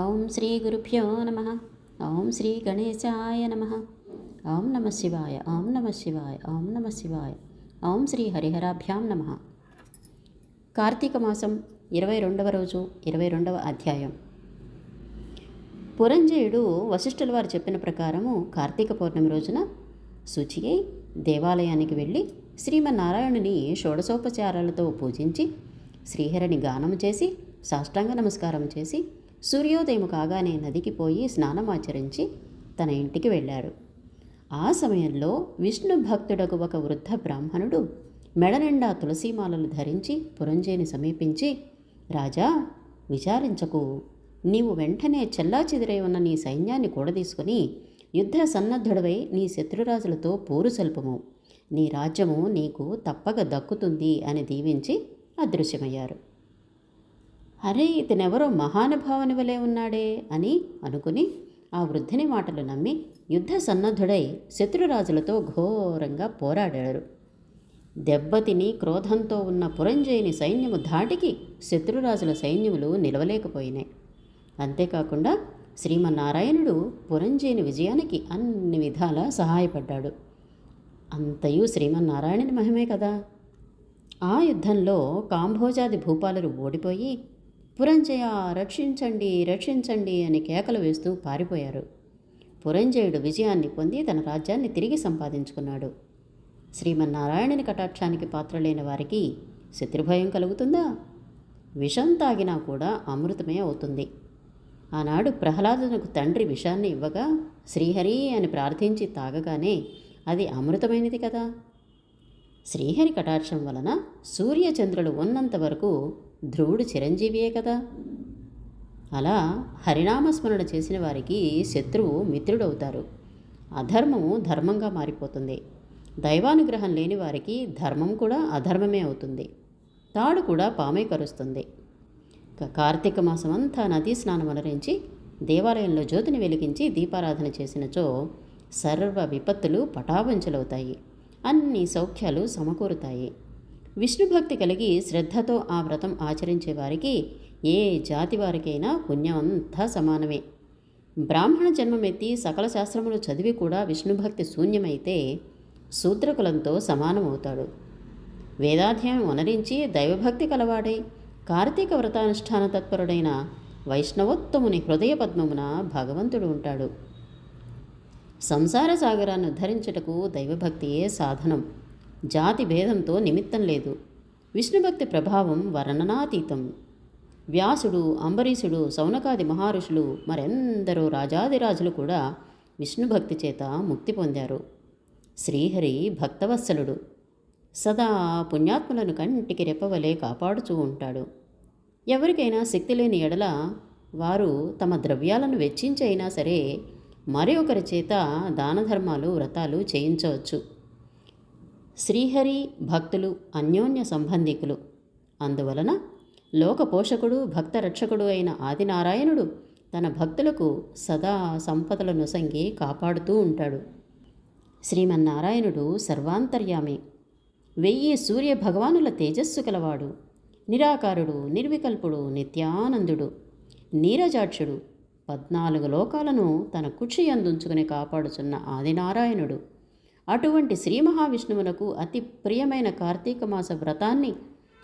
ఓం శ్రీ గురుభ్యో నమ. ఓం శ్రీ గణేశాయ నమ. ఓం నమ శివాయ. ఓం నమ శివాయ. ఓం నమ శివాయ. ఓం శ్రీ హరిహరాభ్యాం నమ. కార్తీక మాసం ఇరవై రెండవ రోజు ఇరవై రెండవ అధ్యాయం. పురంజయుడు వశిష్ఠుల వారు చెప్పిన ప్రకారము కార్తీక పౌర్ణమి రోజున శుచి అయి దేవాలయానికి వెళ్ళి శ్రీమన్నారాయణుని షోడశోపచారాలతో పూజించి శ్రీహరిని గానం చేసి సాష్టాంగ నమస్కారం చేసి సూర్యోదయం కాగానే నదికి పోయి స్నానమాచరించి తన ఇంటికి వెళ్ళారు ఆ సమయంలో విష్ణు భక్తుడకు ఒక వృద్ధ బ్రాహ్మణుడు మెడనిండా తులసీమాలలు ధరించి పురంజేని సమీపించి రాజా విచారించకు. నీవు వెంటనే చెల్లాచెదిరై ఉన్న నీ సైన్యాన్ని కూడదీసుకుని యుద్ధ సన్నద్ధుడవై నీ శత్రురాజులతో పోరు సల్పము. నీ రాజ్యము నీకు తప్పక దక్కుతుంది అని దీవించి అదృశ్యమయ్యారు. అరే ఇతనెవరో మహానుభావుని వలె ఉన్నాడే అని అనుకుని ఆ వృద్ధుని మాటలు నమ్మి యుద్ధ సన్నద్ధుడై శత్రురాజులతో ఘోరంగా పోరాడాడు. దెబ్బతిని క్రోధంతో ఉన్న పురంజయుని సైన్యము ధాటికి శత్రురాజుల సైన్యములు నిలవలేకపోయినాయి. అంతేకాకుండా శ్రీమన్నారాయణుడు పురంజయుని విజయానికి అన్ని విధాలా సహాయపడ్డాడు. అంతయు శ్రీమన్నారాయణుని మహిమే కదా. ఆ యుద్ధంలో కాంభోజాది భూపాలురు ఓడిపోయి పురంజయ రక్షించండి రక్షించండి అని కేకలు వేస్తూ పారిపోయారు. పురంజయుడు విజయాన్ని పొంది తన రాజ్యాన్ని తిరిగి సంపాదించుకున్నాడు. శ్రీమన్నారాయణుని కటాక్షానికి పాత్రలేని వారికి శత్రుభయం కలుగుతుందా? విషం తాగినా కూడా అమృతమే అవుతుంది. ఆనాడు ప్రహ్లాదునకు తండ్రి విషాన్ని ఇవ్వగా శ్రీహరి అని ప్రార్థించి తాగగానే అది అమృతమైనది కదా? శ్రీహరి కటాక్షం వలన సూర్యచంద్రులు ఉన్నంత వరకు ధ్రువుడు చిరంజీవియే కదా? అలా హరినామస్మరణ చేసిన వారికి శత్రువు మిత్రుడవుతారు. అధర్మము ధర్మంగా మారిపోతుంది. దైవానుగ్రహం లేని వారికి ధర్మం కూడా అధర్మమే అవుతుంది. తాడు కూడా పామే కరుస్తుంది. కార్తీక మాసం అంతా నదీ స్నానం అలరించి దేవాలయంలో జ్యోతిని వెలిగించి దీపారాధన చేసినచో సర్వ విపత్తులు పటాపంచలవుతాయి. అన్ని సౌఖ్యాలు సమకూరుతాయి. విష్ణుభక్తి కలిగి శ్రద్ధతో ఆ వ్రతం ఆచరించే వారికి ఏ జాతి వారికైనా పుణ్యం అంతా సమానమే. బ్రాహ్మణ జన్మమెత్తి సకల శాస్త్రములు చదివి కూడా విష్ణుభక్తి శూన్యమైతే శూద్రకులంతో సమానమవుతాడు. వేదాధ్యాయం అనరించి దైవభక్తి కలవాడై కార్తీక వ్రతానుష్ఠాన తత్పరుడైన వైష్ణవోత్తముని హృదయ పద్మమున భగవంతుడు ఉంటాడు. సంసార సాగరాన్ని ఉద్ధరించుటకు దైవభక్తియే సాధనం. జాతి భేదంతో నిమిత్తం లేదు. విష్ణుభక్తి ప్రభావం వర్ణనాతీతం. వ్యాసుడు అంబరీషుడు సౌనకాది మహర్షులు మరెందరో రాజాదిరాజులు కూడా విష్ణుభక్తి చేత ముక్తి పొందారు. శ్రీహరి భక్తవత్సలుడు. సదా పుణ్యాత్ములను కంటికి రెప్పవలే కాపాడుచూ ఉంటాడు. ఎవరికైనా శక్తి లేని ఎడల వారు తమ ద్రవ్యాలను వెచ్చించైనా సరే మరి ఒకరి చేత దాన ధర్మాలు వ్రతాలు చేయించవచ్చు. శ్రీహరి భక్తులు అన్యోన్య సంబంధికులు. అందువలన లోక పోషకుడు భక్త రక్షకుడు అయిన ఆదినారాయణుడు తన భక్తులకు సదా సంపదలను సంగి కాపాడుతూ ఉంటాడు. శ్రీమన్నారాయణుడు సర్వాంతర్యామి. వెయ్యి సూర్య భగవానుల తేజస్సు కలవాడు. నిరాకారుడు నిర్వికల్పుడు నిత్యానందుడు. నీరజాక్షుడు పద్నాలుగు లోకాలను తన కుక్షి అందుంచుకుని కాపాడుచున్న ఆదినారాయణుడు. అటువంటి శ్రీ మహావిష్ణువునకు అతి ప్రియమైన కార్తీక మాస వ్రతాన్ని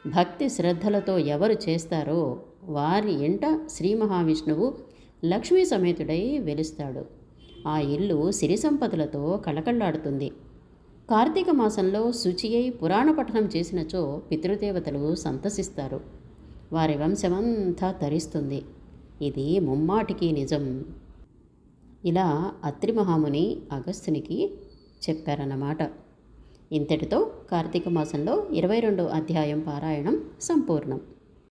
భక్తి శ్రద్ధలతో ఎవరు చేస్తారో వారి ఎంట శ్రీ మహావిష్ణువు లక్ష్మీ సమేతుడై వెలుస్తాడు. ఆ ఇల్లు సిరి సంపదలతో కళకళలాడుతుంది. కార్తీక మాసంలో శుచి అయి పురాణ పఠనం చేసినచో పితృదేవతలు సంతసిస్తారు. వారి వంశమంతా తరిస్తుంది. ఇది ముమ్మాటికి నిజం. ఇలా అత్రి మహాముని అగస్త్యునికి చెప్పారన్నమాట. ఇంతటితో కార్తీక మాసంలో ఇరవై రెండో అధ్యాయం పారాయణం సంపూర్ణం.